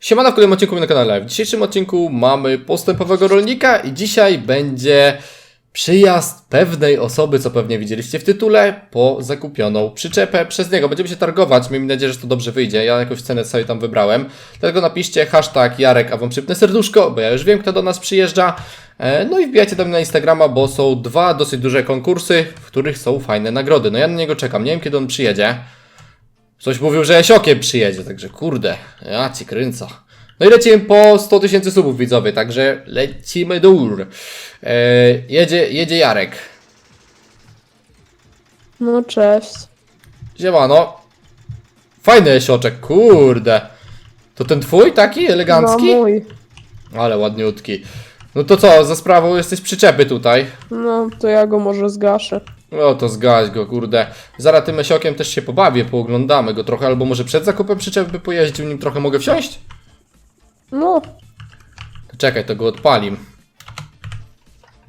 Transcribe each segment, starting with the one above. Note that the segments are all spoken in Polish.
Siemano w kolejnym odcinku na kanale. W dzisiejszym odcinku mamy postępowego rolnika i dzisiaj będzie przyjazd pewnej osoby, co pewnie widzieliście w tytule, po zakupioną przyczepę przez niego. Będziemy się targować, miejmy nadzieję, że to dobrze wyjdzie. Ja jakąś cenę sobie tam wybrałem. Dlatego napiszcie hashtag Jarek, a wam przypnę serduszko, bo ja już wiem, kto do nas przyjeżdża. E, No i wbijajcie do mnie na Instagrama, bo są dwa dosyć duże konkursy, w których są fajne nagrody. No ja na niego czekam, nie wiem kiedy on przyjedzie. Coś mówił, że Esiokiem przyjedzie, także kurde, ja ci kręcę. No i lecimy po 100 tysięcy subów widzowie, także lecimy dur. E, jedzie, jedzie Jarek. No cześć. Siemano. Fajny Esioczek, kurde. To ten twój taki No elegancki? mój. Ale ładniutki. No to co, za sprawą jesteś przyczepy tutaj. No to ja go może zgaszę. No to zgaś go, kurde. Zaraz tym Esiokiem też się pobawię, pooglądamy go trochę, albo może przed zakupem przyczepy by pojeździł nim trochę, mogę wsiąść? No, Czekaj, to go odpalim.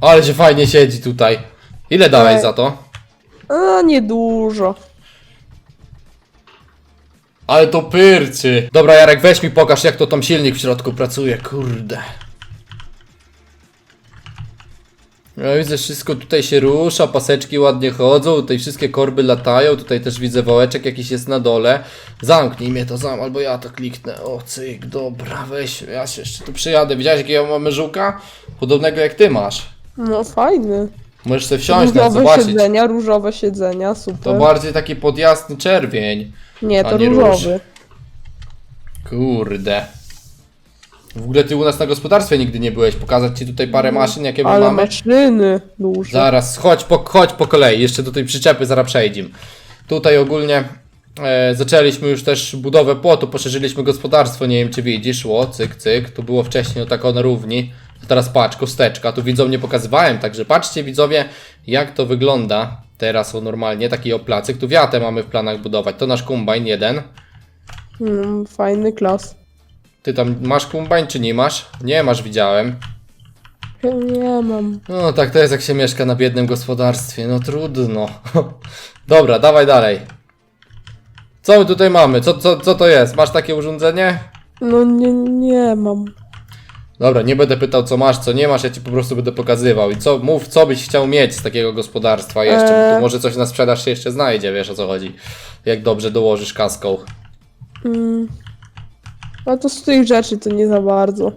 Ale się fajnie siedzi tutaj. Ile dałeś za to? a niedużo. Ale to pyrcy. Dobra, Jarek, weź mi pokaż, jak to tam silnik w środku pracuje, kurde. Ja widzę, wszystko tutaj się rusza, paseczki ładnie chodzą, tutaj wszystkie korby latają, tutaj też widzę wałeczek jakiś jest na dole. Zamknij mnie to zam, albo ja to kliknę. O, cyk, dobra, weź, ja się jeszcze tu przyjadę. Widziałeś jakiego mamy żółka? Podobnego jak ty masz. No fajny. Możesz sobie wsiąść, nawet Różowe zobaczyć. siedzenia, różowe siedzenia, To super. bardziej taki podjasny czerwień. Nie, a to nie różowy. Kurde. W ogóle ty u nas na gospodarstwie nigdy nie byłeś. Pokazać ci tutaj parę maszyn, jakie my Ale mamy? maszyny duże. Zaraz, chodź po, chodź po kolei. Jeszcze do tej przyczepy zaraz przejdziemy. Tutaj ogólnie e, zaczęliśmy już też budowę płotu, poszerzyliśmy gospodarstwo. Nie wiem, czy widzisz. Ło, cyk, cyk. Tu było wcześniej o tak na równi. A Teraz patrz, kosteczka. Tu widzom nie pokazywałem, także patrzcie widzowie, jak to wygląda. Teraz o normalnie, taki o placyk. Tu wiatę mamy w planach budować. To nasz kombajn jeden. Mm, fajny klas. Ty tam masz kombajn czy nie masz? Nie masz, widziałem. Nie mam. No tak to jest jak się mieszka na biednym gospodarstwie, no trudno. Dobra, dawaj dalej. Co my tutaj mamy? Co, co, co to jest? Masz takie urządzenie? No nie, nie mam. Dobra, nie będę pytał co masz, co nie masz, ja ci po prostu będę pokazywał. I co, mów co byś chciał mieć z takiego gospodarstwa jeszcze, bo Eee. tu może coś na sprzedaż się jeszcze znajdzie, wiesz o co chodzi. Jak dobrze dołożysz kaską. Mm. A to z tych rzeczy to nie za bardzo.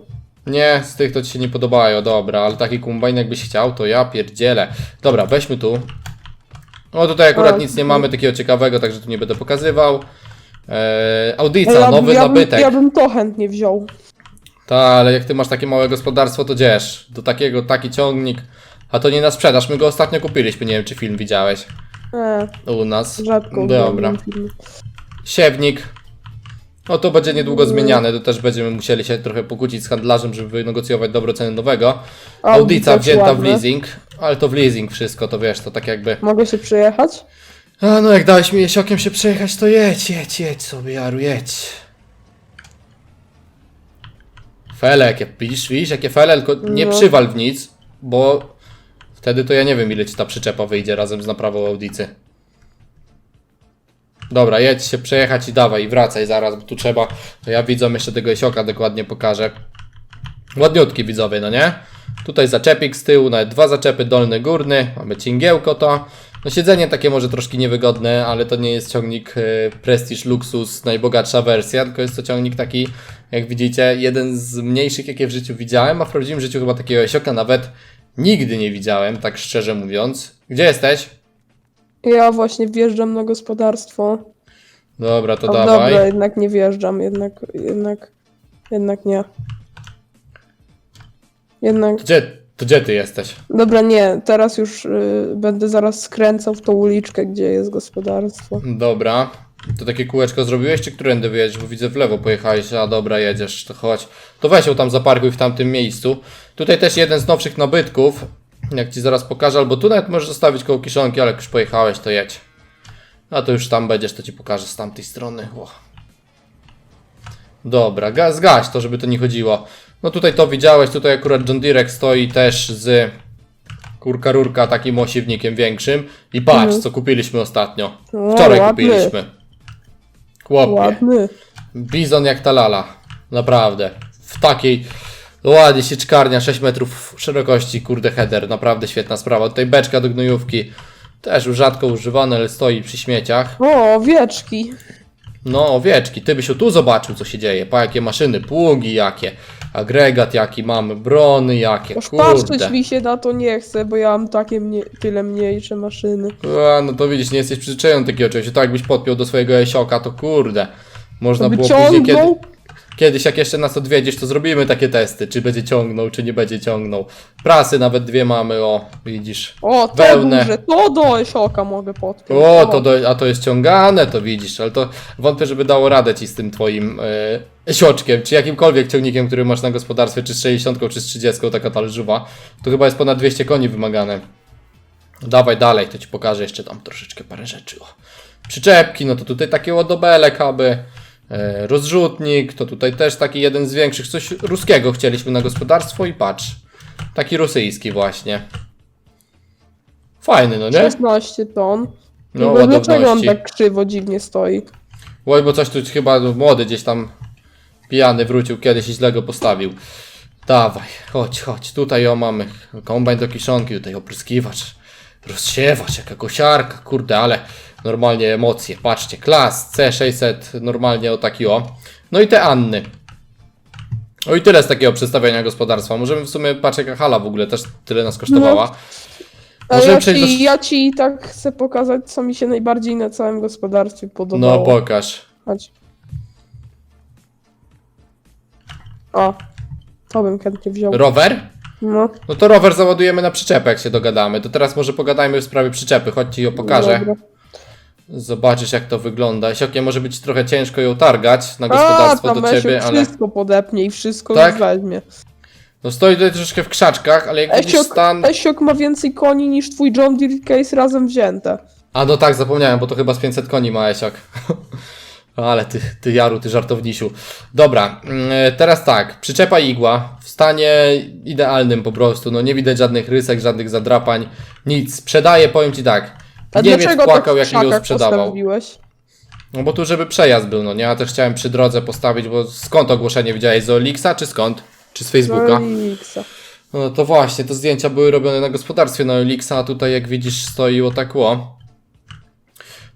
Nie, z tych to ci się nie podobają, dobra, ale taki kombajn jakbyś chciał, to ja pierdzielę. Dobra, weźmy tu. No tutaj akurat O, nic nie mamy takiego ciekawego, także tu nie będę pokazywał. Eee, audica, ja, nowy ja, bym, nabytek. ja bym to chętnie wziął. Ta, ale jak ty masz takie małe gospodarstwo, to dziesz. Do takiego, taki ciągnik. A to nie na sprzedaż, my go ostatnio kupiliśmy, nie wiem czy film widziałeś. E, U nas. rzadko Dobra. oglądam filmy. Siewnik. No to będzie niedługo zmieniane, to też będziemy musieli się trochę pokłócić z handlarzem, żeby wynegocjować dobre ceny nowego. Audica wzięta w ładne. leasing, ale to w leasing wszystko, to wiesz, to tak jakby... Mogę się przejechać? A no jak dałeś mi jesiokiem się przejechać, to jedź, jedź, jedź sobie, Jaru, jedź. Fele, jakie, widzisz, widzisz, jakie fele, tylko nie No. przywal w nic, bo wtedy to ja nie wiem, ile ci ta przyczepa wyjdzie razem z naprawą audicy. Dobra, jedź się przejechać i dawaj, i wracaj zaraz, bo tu trzeba, to ja widzom jeszcze tego jesioka dokładnie pokażę. Ładniutki widzowie, no nie? Tutaj zaczepik z tyłu, nawet dwa zaczepy, dolny, górny, mamy cingiełko to. No siedzenie takie może troszkę niewygodne, ale to nie jest ciągnik e, Prestige Luxus, najbogatsza wersja, tylko jest to ciągnik taki, jak widzicie, jeden z mniejszych, jakie w życiu widziałem, a w prawdziwym życiu chyba takiego jesioka nawet nigdy nie widziałem, tak szczerze mówiąc. Gdzie jesteś? Ja właśnie wjeżdżam na gospodarstwo. Dobra, to O, dawaj. dobra, jednak nie wjeżdżam, jednak, jednak, jednak nie. Jednak, Gdzie, to gdzie ty jesteś? dobra, nie, teraz już y, będę zaraz skręcał w tą uliczkę, gdzie jest gospodarstwo. Dobra. To takie kółeczko zrobiłeś, czy którędy wyjedziesz? Bo widzę w lewo pojechałeś, a dobra, jedziesz, to chodź. To weź ją tam zaparkuj w tamtym miejscu. Tutaj też jeden z nowszych nabytków, jak ci zaraz pokażę, albo tu nawet możesz zostawić koło kiszonki, ale jak już pojechałeś, to jedź. A to już tam będziesz, to ci pokażę z tamtej strony. O. Dobra, ga- zgaś to, żeby to nie chodziło. No tutaj to widziałeś, tutaj akurat John Direk stoi też z kurka rurka takim osiewnikiem większym. I patrz, Mhm. co kupiliśmy ostatnio. Wczoraj kupiliśmy. Chłopie, Ładny. bizon jak ta lala. Naprawdę. W takiej ładnie sieczkarnia, 6 metrów szerokości, kurde header, naprawdę świetna sprawa. Tutaj beczka do gnojówki, też już rzadko używane, ale stoi przy śmieciach. O, owieczki. No, owieczki, ty byś tu zobaczył, co się dzieje. Pa, jakie maszyny, pługi jakie, agregat jaki mamy, brony jakie, Już patrzeć kurde. mi się na to nie chce, bo ja mam takie mnie, tyle mniejsze maszyny. A, no to widzisz, nie jesteś przyzwyczajony do takiego czegoś. Tak jakbyś podpiął do swojego esioka, to kurde. Można było później, kiedy, wyciągnął. Kiedyś jak jeszcze nas odwiedzisz, to zrobimy takie testy, czy będzie ciągnął, czy nie będzie ciągnął. Prasy nawet dwie mamy, o, widzisz. O, to Wełnę. duże, to do esioka mogę podpiąć. O, to do, a to jest ciągane, to widzisz, ale to wątpię, żeby dało radę ci z tym twoim e, esioczkiem, czy jakimkolwiek ciągnikiem, który masz na gospodarstwie, czy z 60, czy z 30, taka talerzywa. To chyba jest ponad 200 koni wymagane. Dawaj dalej, to ci pokażę jeszcze tam troszeczkę parę rzeczy. O. Przyczepki, no to tutaj takie łodobele, kaby, e, rozrzutnik, to tutaj też taki jeden z większych, coś ruskiego chcieliśmy na gospodarstwo i patrz, taki rosyjski właśnie. Fajny, no nie? 16 ton. No, No, dlaczego on ładowności. tak krzywo dziwnie stoi? Oj, bo coś tu chyba młody gdzieś tam pijany wrócił kiedyś i źle go postawił. Dawaj, chodź, chodź. Tutaj o mamy kombajn do kiszonki, tutaj opryskiwacz, rozsiewacz, jaka kosiarka, kurde, ale normalnie emocje. Patrzcie, klas C600, normalnie o taki o. No i te Anny. O i tyle z takiego przedstawienia gospodarstwa. Możemy w sumie, patrz jaka hala w ogóle też tyle nas kosztowała. A Możemy ja przejść do... ci, ja ci tak chcę pokazać, co mi się najbardziej na całym gospodarstwie No podobało. pokaż. Chodź. O, to bym chętnie wziął. Rower? No, No to rower załadujemy na przyczepę, jak się dogadamy. To teraz może pogadajmy w sprawie przyczepy. Chodź ci ją pokażę. dobra. Zobaczysz jak to wygląda. Siokie może być trochę ciężko ją targać na A, gospodarstwo tam do ciebie, ale wszystko podepnie i wszystko Tak? weźmie. no stoi tutaj troszeczkę w krzaczkach, ale jak widzisz Esiok, stan... Esiok ma więcej koni niż twój John Deere Case razem wzięte. A no tak, zapomniałem, bo to chyba z 500 koni ma Esiok. ale ty, ty Jaru, ty żartownisiu. Dobra, mm, teraz tak. Przyczepa igła w stanie idealnym po prostu. No nie widać żadnych rysek, żadnych zadrapań. Nic. Sprzedaję, powiem ci tak. A Niemiec dlaczego płakał, tak jak w mi ją sprzedawał. postawiłeś? No bo tu, żeby przejazd był, no nie? Ja też chciałem przy drodze postawić, bo skąd ogłoszenie widziałeś? Z Olixa czy skąd? Czy z Facebooka? No i Xa. No to właśnie, te zdjęcia były robione na gospodarstwie na Olixa, a tutaj jak widzisz stoi o tak ło.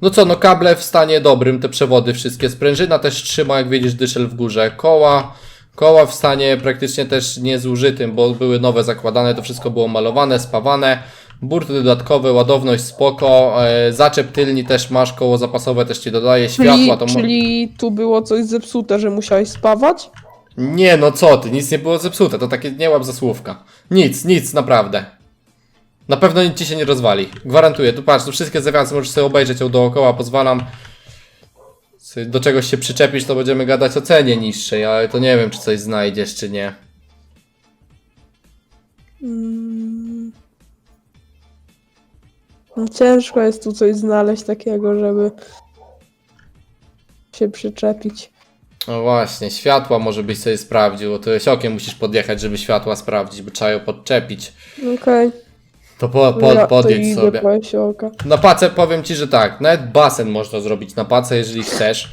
No co, no kable w stanie dobrym, te przewody wszystkie. Sprężyna też trzyma, jak widzisz, dyszel w górze. Koła, koła w stanie praktycznie też niezużytym, bo były nowe zakładane, to wszystko było malowane, spawane. Burty dodatkowe, ładowność spoko, e, zaczep tylni też masz, koło zapasowe też ci dodaje, Czyli, światła to czyli tu było coś zepsute, że musiałeś spawać? Nie, no co ty, nic nie było zepsute, to takie nie łap za słówka. Nic, nic, naprawdę. Na pewno nic ci się nie rozwali. Gwarantuję, tu patrz, tu wszystkie zawiasy możesz sobie obejrzeć ją dookoła, pozwalam. Do czegoś się przyczepisz, to będziemy gadać o cenie niższej, ale to nie wiem, czy coś znajdziesz, czy nie. Mm. Ciężko jest tu coś znaleźć takiego, żeby się przyczepić. No właśnie, światła może byś sobie sprawdził, bo to jest okiem musisz podjechać, żeby światła sprawdzić, bo trzeba ją podczepić. Okej. To po, po, ja to podjedź idę sobie. po Esioka. Na pacę powiem ci, że tak, nawet basen można zrobić na pacę, jeżeli chcesz.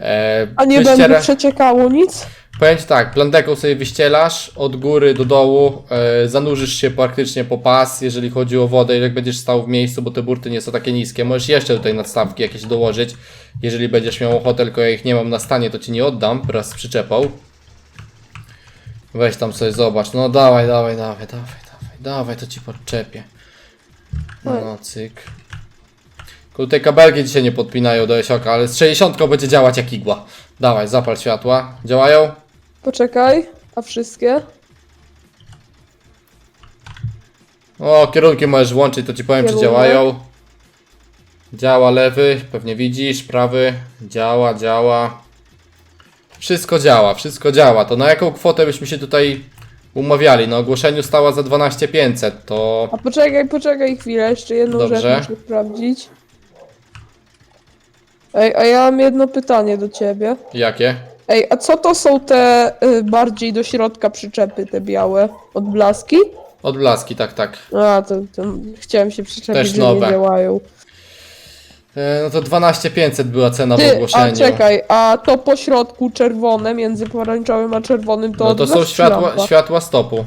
E, A nie będzie przeciekało nic? Powiem ci tak, plandeką sobie wyścielasz od góry do dołu, e, zanurzysz się praktycznie po pas, jeżeli chodzi o wodę, jak będziesz stał w miejscu, bo te burty nie są takie niskie. Możesz jeszcze tutaj nadstawki jakieś dołożyć, jeżeli będziesz miał ochotę, tylko ja ich nie mam na stanie, to ci nie oddam wraz z przyczepą. Weź tam sobie zobacz, no dawaj, dawaj, dawaj, dawaj, dawaj, dawaj, to ci podczepię. No, cyk. Tylko Tutaj kabelki dzisiaj nie podpinają do esioka, ale z 60 będzie działać jak igła. Dawaj, zapal światła. Działają? Poczekaj, a wszystkie? O, kierunki możesz włączyć, to ci powiem, czy Kierunek. działają. Działa lewy, pewnie widzisz, prawy. Działa, działa. Wszystko działa, wszystko działa. To na jaką kwotę byśmy się tutaj umawiali? Na ogłoszeniu stała za 12500, to... A poczekaj, poczekaj chwilę, jeszcze jedną Dobrze. rzecz muszę sprawdzić. Ej, a ja mam jedno pytanie do ciebie. Jakie? Ej, a co to są te y, bardziej do środka przyczepy, te białe odblaski? Odblaski, tak, tak. A, to, to chciałem się przyczepić, Też że nowe. nie działają. E, no to 12500 była cena w Ty, ogłoszeniu. a czekaj, a to po środku czerwone, między pomarańczowym a czerwonym to No to są odblask czy światła, lampa? światła stopu.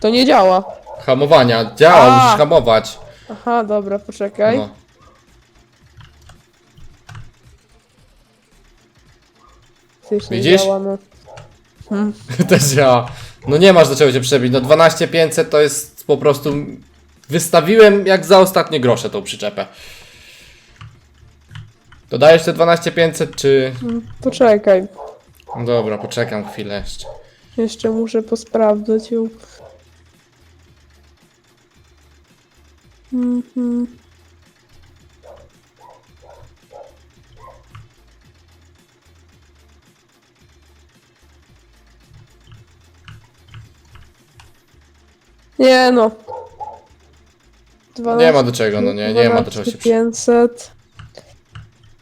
To nie działa. Hamowania. Działa, A! musisz hamować. Aha, dobra, poczekaj. No. Nie Widzisz? działa, no. Też działa. No nie masz do czego się przebić. No 12500 to jest po prostu... Wystawiłem jak za ostatnie grosze tą przyczepę. Dodajesz te 12500 czy... Mm, Poczekaj. No Dobra, poczekam chwilę jeszcze. Jeszcze muszę posprawdzać ją. Mhm. Nie no. 12, Nie ma do czego, no nie, nie ma do czego się przy... 500.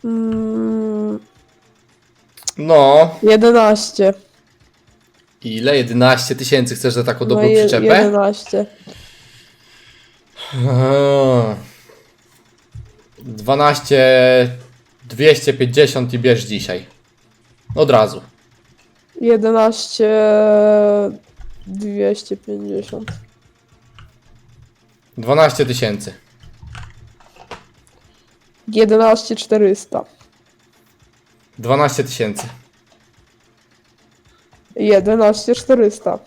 Mm, No, 11. ile? 11 tysięcy chcesz za taką dobrą no, je- przyczepę? 11. Eee. 12 250 i bierz dzisiaj. Od razu. 11 250. 12 tysięcy. 11 400. 12 tysięcy. 11 400.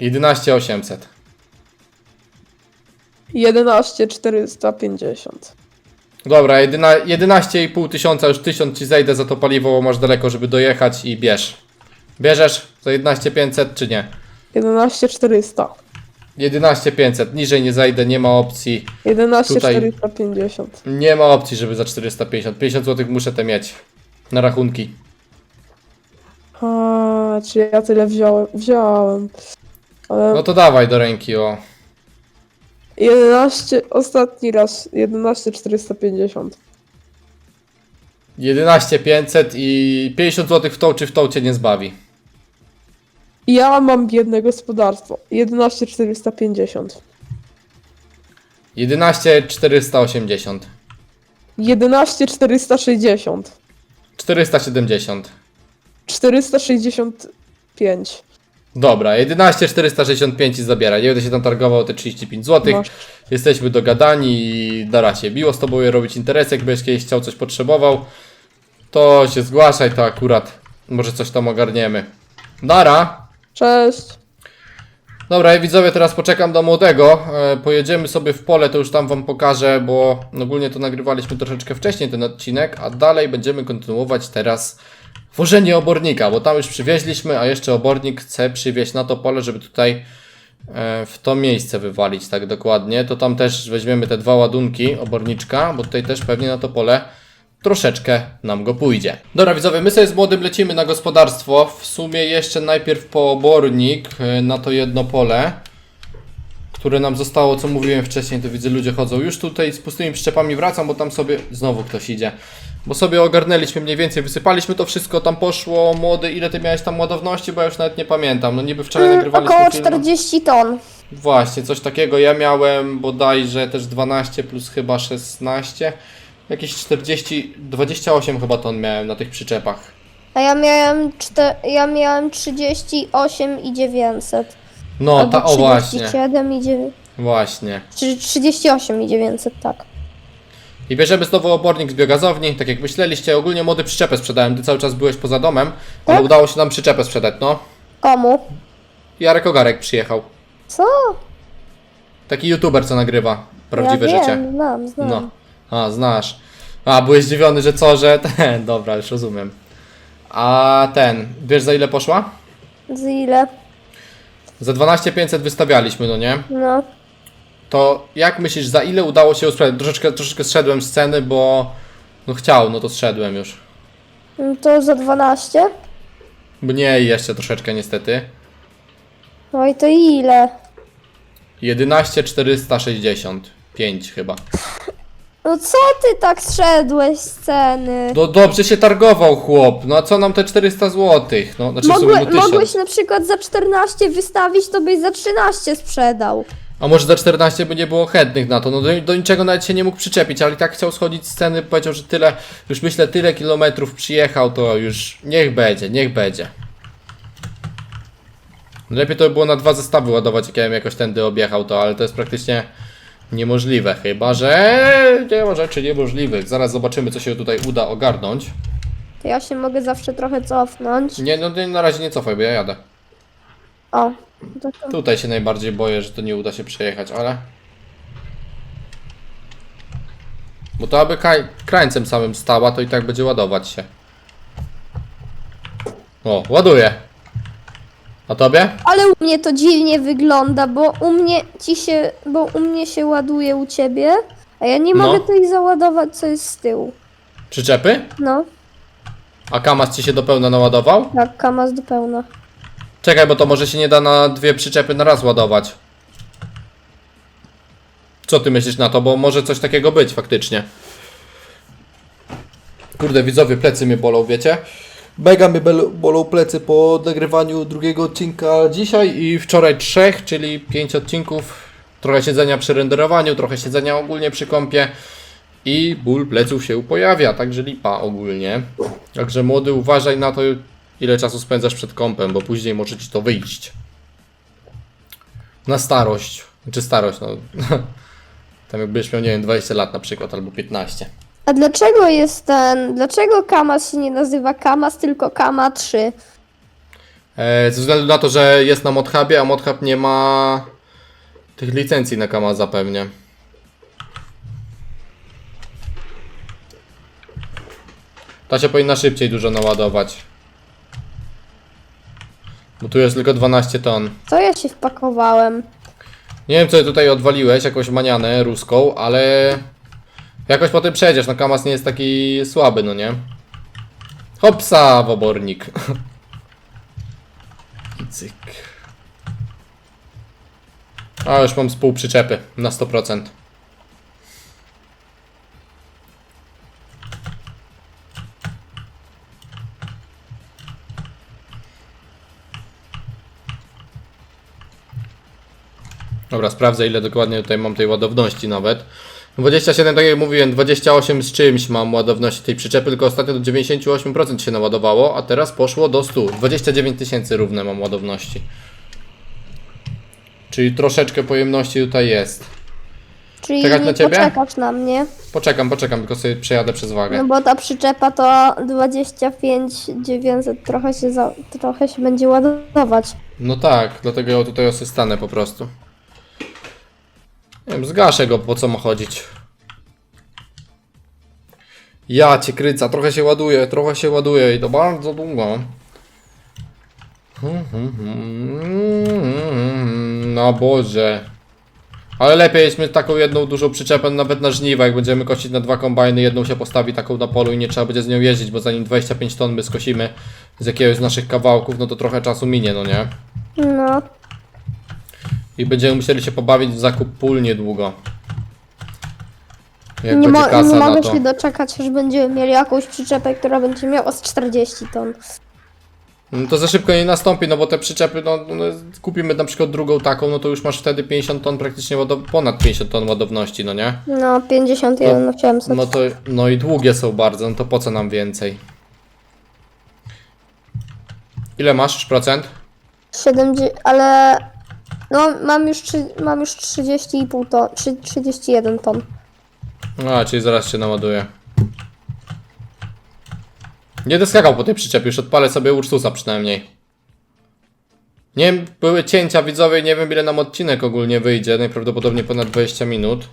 11 800. 11 450. Dobra, jedyna, 11,5 tysiąca, już 1000 ci zejdę za to paliwo, bo masz daleko, żeby dojechać i bierz. Bierzesz za 11 500 czy nie? 11 400. 11 500, niżej nie zejdę, nie ma opcji. 11 Tutaj- 450. Nie ma opcji, żeby za 450. 50 zł muszę te mieć. Na rachunki. A, czy ja tyle wziąłem? Wziąłem. Ale No to dawaj do ręki, o. 11, ostatni raz, 11 450. 11 500 i 50 zł w tą czy w tą cię nie zbawi. Ja mam biedne gospodarstwo. 11 450. 11 480. 11 460. 470. 465. Dobra, 11 465 i zabiera. Nie będę się tam targował te 35 zł. Masz. Jesteśmy dogadani i na razie. Miło z tobą je robić interesy. Jakbyś kiedyś chciał coś potrzebował, to się zgłaszaj, to akurat może coś tam ogarniemy. Nara. Cześć. Dobra, widzowie, teraz poczekam do młodego. E, pojedziemy sobie w pole, to już tam wam pokażę, bo ogólnie to nagrywaliśmy troszeczkę wcześniej ten odcinek, a dalej będziemy kontynuować teraz wożenie obornika, bo tam już przywieźliśmy, a jeszcze obornik chce przywieźć na to pole, żeby tutaj e, w to miejsce wywalić tak dokładnie. To tam też weźmiemy te dwa ładunki oborniczka, bo tutaj też pewnie na to pole troszeczkę nam go pójdzie. Dobra widzowie, my sobie z młodym lecimy na gospodarstwo. W sumie jeszcze najpierw po obornik e, na to jedno pole, które nam zostało, co mówiłem wcześniej, to widzę ludzie chodzą. Już tutaj z pustymi przyczepami wracam, bo tam sobie znowu ktoś idzie. Bo sobie ogarnęliśmy mniej więcej, wysypaliśmy to wszystko, tam poszło młody, ile ty miałeś tam ładowności, bo ja już nawet nie pamiętam. No niby wczoraj nagrywaliśmy Około film. 40 ton. Właśnie, coś takiego. Ja miałem bodajże też 12 plus chyba 16. Jakieś 40, 28 chyba ton miałem na tych przyczepach. A ja miałem, czte, ja miałem 38 i 900. No, Albo ta, o właśnie, 37 i 900. właśnie. Czy 38 i 900, tak. I bierzemy znowu obornik z biogazowni, tak jak myśleliście. Ogólnie młody przyczepę sprzedałem, ty cały czas byłeś poza domem, ale Tak? udało się nam przyczepę sprzedać, no. Komu? Jarek Ogarek przyjechał. Co? Taki youtuber, co nagrywa prawdziwe ja życie. Wiem, znam, znam. No. A, znasz. A, byłeś zdziwiony, że co, że ten. Dobra, już rozumiem. A ten, wiesz za ile poszła? Z ile? Za 12 500 wystawialiśmy, no nie? No. To jak myślisz, za ile udało się sprzedać? Troszeczkę, troszeczkę zszedłem z ceny, bo no chciał, no to zszedłem już. No To za 12? Mniej jeszcze troszeczkę niestety. No i to ile? 11 465 chyba. No co ty tak zszedłeś z ceny? No dobrze się targował chłop, no a co nam te 400 zł? No, znaczy w sumie Mogłe, no 1000. mogłeś na przykład za 14 wystawić, to byś za 13 sprzedał. A może za 14 by nie było chętnych na to, no do, do niczego nawet się nie mógł przyczepić, ale i tak chciał schodzić z sceny, powiedział, że tyle, już myślę, tyle kilometrów przyjechał, to już niech będzie, niech będzie. Lepiej to by było na dwa zestawy ładować, jak ja bym jakoś tędy objechał to, ale to jest praktycznie niemożliwe, chyba że nie ma rzeczy niemożliwych. Zaraz zobaczymy, co się tutaj uda ogarnąć. To ja się mogę zawsze trochę cofnąć. Nie, no nie, na razie nie cofaj, bo ja jadę. O, to, to. Tutaj się najbardziej boję, że to nie uda się przejechać, ale... Bo to aby kraj, krańcem samym stała, to i tak będzie ładować się. O, ładuje. A tobie? Ale u mnie to dziwnie wygląda, bo u mnie ci się, bo u mnie się ładuje u ciebie, a ja nie No. mogę tutaj załadować, co jest z tyłu. Przyczepy? No, A Kamas ci się do pełna naładował? tak, kamas do pełna. Czekaj, bo to może się nie da na dwie przyczepy na raz ładować. Co ty myślisz na to? Bo może coś takiego być faktycznie. Kurde, widzowie, plecy mnie bolą, wiecie? Mega mnie bolą plecy po nagrywaniu drugiego odcinka dzisiaj i wczoraj trzech, czyli pięć odcinków. Trochę siedzenia przy renderowaniu, trochę siedzenia ogólnie przy kąpie i ból pleców się pojawia, także lipa ogólnie. Także młody, uważaj na to, ile czasu spędzasz przed kąpem, bo później może ci to wyjść. Na starość. Czy starość, no. Tam jakbyś miał, nie wiem, 20 lat na przykład, albo 15. A dlaczego jest ten, dlaczego kamas się nie nazywa kamas, tylko kama 3? E, ze względu na to, że jest na ModHubie, a ModHub nie ma tych licencji na Kamaza pewnie. Ta się powinna szybciej dużo naładować. Bo tu jest tylko 12 ton. Co ja się wpakowałem? Nie wiem, co ty tutaj odwaliłeś, jakąś manianę ruską, ale jakoś potem przejdziesz. No Kamas nie jest taki słaby, no nie? Hopsa w obornik. I cyk. A już mam z pół przyczepy na 100%. Dobra, sprawdzę ile dokładnie tutaj mam tej ładowności nawet. 27, tak jak mówiłem, 28 z czymś mam ładowności tej przyczepy, tylko ostatnio do 98% się naładowało, a teraz poszło do 100. 29 tysięcy równe mam ładowności. Czyli troszeczkę pojemności tutaj jest. Czyli Czekać na ciebie? poczekasz na mnie? Poczekam, poczekam, tylko sobie przejadę przez No wagę. bo ta przyczepa to 25 900, trochę się, za, trochę się będzie ładować. No tak, dlatego ja tutaj osystanę po prostu. Nie wiem, zgaszę go, po co ma chodzić. Ja cię kryca, trochę się ładuje, trochę się ładuje i to bardzo długo. No Boże. Ale lepiej jest mieć taką jedną dużą przyczepę nawet na żniwa, jak będziemy kosić na dwa kombajny, jedną się postawi taką na polu i nie trzeba będzie z nią jeździć, bo zanim 25 ton my skosimy z jakiegoś z naszych kawałków, no to trochę czasu minie, no nie? No, I będziemy musieli się pobawić w zakup pól niedługo. Jak nie, będzie mo- kasa nie na mogę to. się doczekać, aż będziemy mieli jakąś przyczepę, która będzie miała z 40 ton. No to za szybko nie nastąpi, no bo te przyczepy, no, no kupimy na przykład drugą taką, no to już masz wtedy 50 ton praktycznie ładow- ponad 50 ton ładowności, no nie? No, 51 800. No to, no i długie są bardzo, no to po co nam więcej? Ile masz procent? 70, ale no mam już, mam już 30,5 ton, trzy- 31 ton. A, czyli zaraz się naładuje. Nie będę skakał po tej przyczepie, już odpalę sobie Ursusa przynajmniej. Nie wiem, były cięcia widzowie, nie wiem ile nam odcinek ogólnie wyjdzie, najprawdopodobniej ponad 20 minut.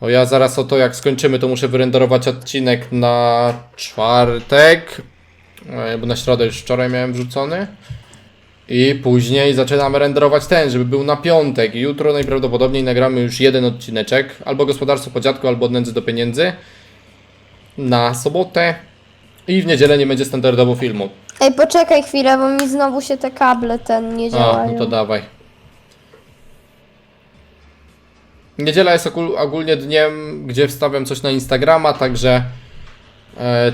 O ja zaraz o to jak skończymy, to muszę wyrenderować odcinek na czwartek, e, bo na środę już wczoraj miałem wrzucony. I później zaczynamy renderować ten, żeby był na piątek. Jutro najprawdopodobniej nagramy już jeden odcineczek. Albo gospodarstwo po dziadku, albo od nędzy do pieniędzy. Na sobotę. I w niedzielę nie będzie standardowo filmu. Ej, poczekaj chwilę, bo mi znowu się te kable ten nie A, działają. no to dawaj. Niedziela jest ogól- ogólnie dniem, gdzie wstawiam coś na Instagrama, także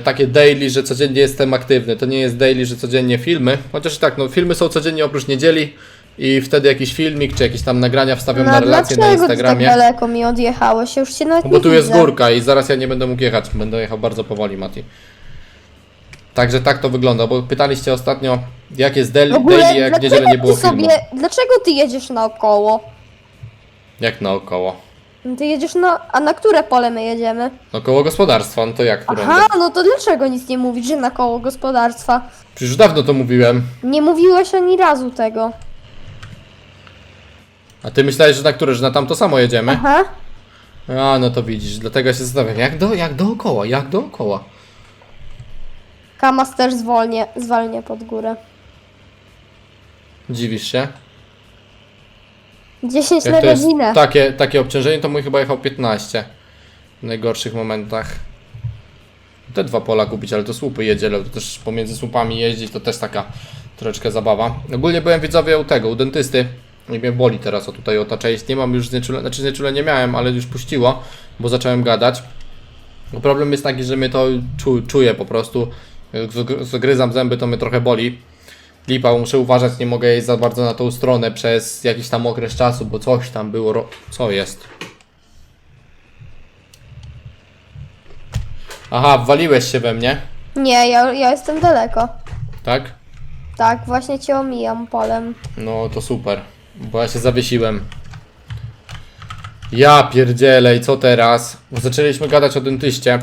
takie daily, że codziennie jestem aktywny. To nie jest daily, że codziennie filmy. Chociaż i tak, no filmy są codziennie oprócz niedzieli. i wtedy jakiś filmik, czy jakieś tam nagrania wstawiam No na a relację na tak Instagramie. daleko mi odjechałeś? Ja już cię nawet No bo tu jest widzę. górka i zaraz ja nie będę mógł jechać. Będę jechał bardzo powoli, Mati. Także tak to wygląda, bo pytaliście ostatnio, jak jest daily, ogóle, daily jak w niedzielę nie było ty sobie, filmu. Dlaczego ty jedziesz naokoło? Jak naokoło? Ty jedziesz na... A na które pole my jedziemy? No koło gospodarstwa, no to jak? Aha, no to dlaczego nic nie mówisz, że na koło gospodarstwa? Przecież dawno to mówiłem. Nie mówiłeś ani razu tego. A ty myślałeś, że na które, że na tamto samo jedziemy? Aha. A, no to widzisz, dlatego się zastanawiam, jak, do, jak dookoła, jak dookoła. Kamas też zwolnie, pod górę. Dziwisz się? 10 Jak na to jest godzinę. takie, takie obciążenie, to mój chyba jechał 15 w najgorszych momentach. Te dwa pola kupić, ale to słupy jedzie, ale to też pomiędzy słupami jeździć, to też taka troszeczkę zabawa. Ogólnie byłem widzowie u tego, u dentysty i mnie boli teraz o tutaj o ta część. Nie mam już znieczulenia, znaczy znieczulenia nie miałem, ale już puściło, bo zacząłem gadać. No Problem jest taki, że mnie to czu, czuję po prostu. Jak Zagryzam zęby, to mnie trochę boli. Lipa, muszę uważać, nie mogę jeść za bardzo na tą stronę przez jakiś tam okres czasu, bo coś tam było. Co jest? Aha, waliłeś się we mnie, Nie, ja, ja jestem daleko. tak? Tak, właśnie cię omijam polem. No to super, bo ja się zawiesiłem. Ja pierdzielej, co teraz? Zaczęliśmy gadać o dentyście.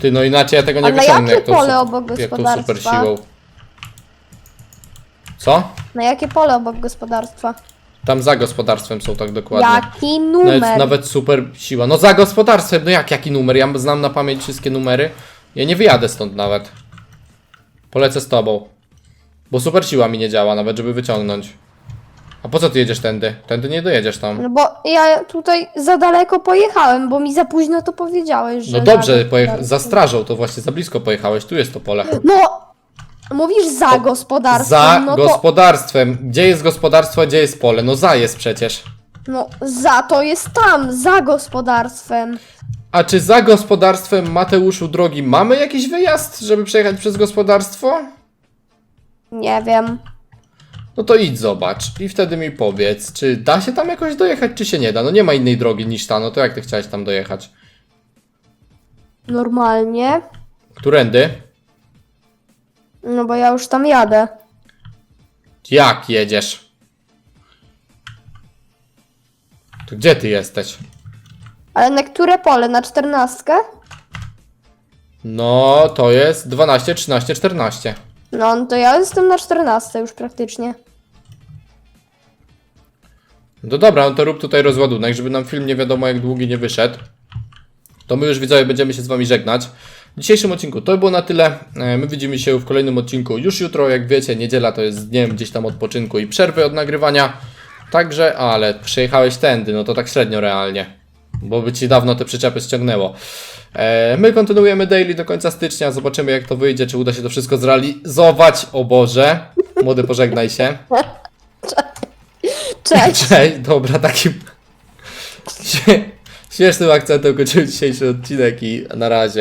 Ty, no inaczej ja tego nie A na wyciągnę, jakie jak to, pole obok jak super gospodarstwa? siłą. Co? Na jakie pole obok gospodarstwa? Tam za gospodarstwem są tak dokładnie. Jaki numer? Nawet, nawet super siła. No za gospodarstwem, no jak, jaki numer? Ja znam na pamięć wszystkie numery. Ja nie wyjadę stąd nawet. Polecę z tobą. Bo super siła mi nie działa nawet, żeby wyciągnąć. A po co ty jedziesz tędy? Tędy nie dojedziesz tam. No bo ja tutaj za daleko pojechałem, bo mi za późno to powiedziałeś, że... No dobrze, za pojecha- za strażą, to właśnie za blisko pojechałeś, tu jest to pole. No, mówisz za gospodarstwem, Za no to... gospodarstwem. Gdzie jest gospodarstwo, a gdzie jest pole? No za jest przecież. No, za to jest tam, za gospodarstwem. A czy za gospodarstwem Mateuszu drogi mamy jakiś wyjazd, żeby przejechać przez gospodarstwo? Nie wiem. No to idź zobacz i wtedy mi powiedz, czy da się tam jakoś dojechać, czy się nie da. No nie ma innej drogi niż ta, no to jak ty chciałeś tam dojechać? Normalnie. Którędy? No bo ja już tam jadę. Jak jedziesz? To gdzie ty jesteś? Ale na które pole? Na czternastkę? No, to jest 12, 13, 14. No, no to ja jestem na czternastce już praktycznie. No dobra, no to rób tutaj rozładunek, żeby nam film nie wiadomo jak długi nie wyszedł. To my już widzowie będziemy się z wami żegnać. W dzisiejszym odcinku to było na tyle. E, My widzimy się w kolejnym odcinku już jutro. Jak wiecie, niedziela to jest dniem gdzieś tam odpoczynku i przerwy od nagrywania. Także, ale przejechałeś tędy, no to tak średnio realnie. Bo by ci dawno te przyczepy ściągnęło. E, My kontynuujemy daily do końca stycznia. Zobaczymy jak to wyjdzie, czy uda się to wszystko zrealizować. O Boże. Młody, pożegnaj się. Cześć! Cześć, dobra, takim śmiesznym akcentem kończymy dzisiejszy odcinek i na razie.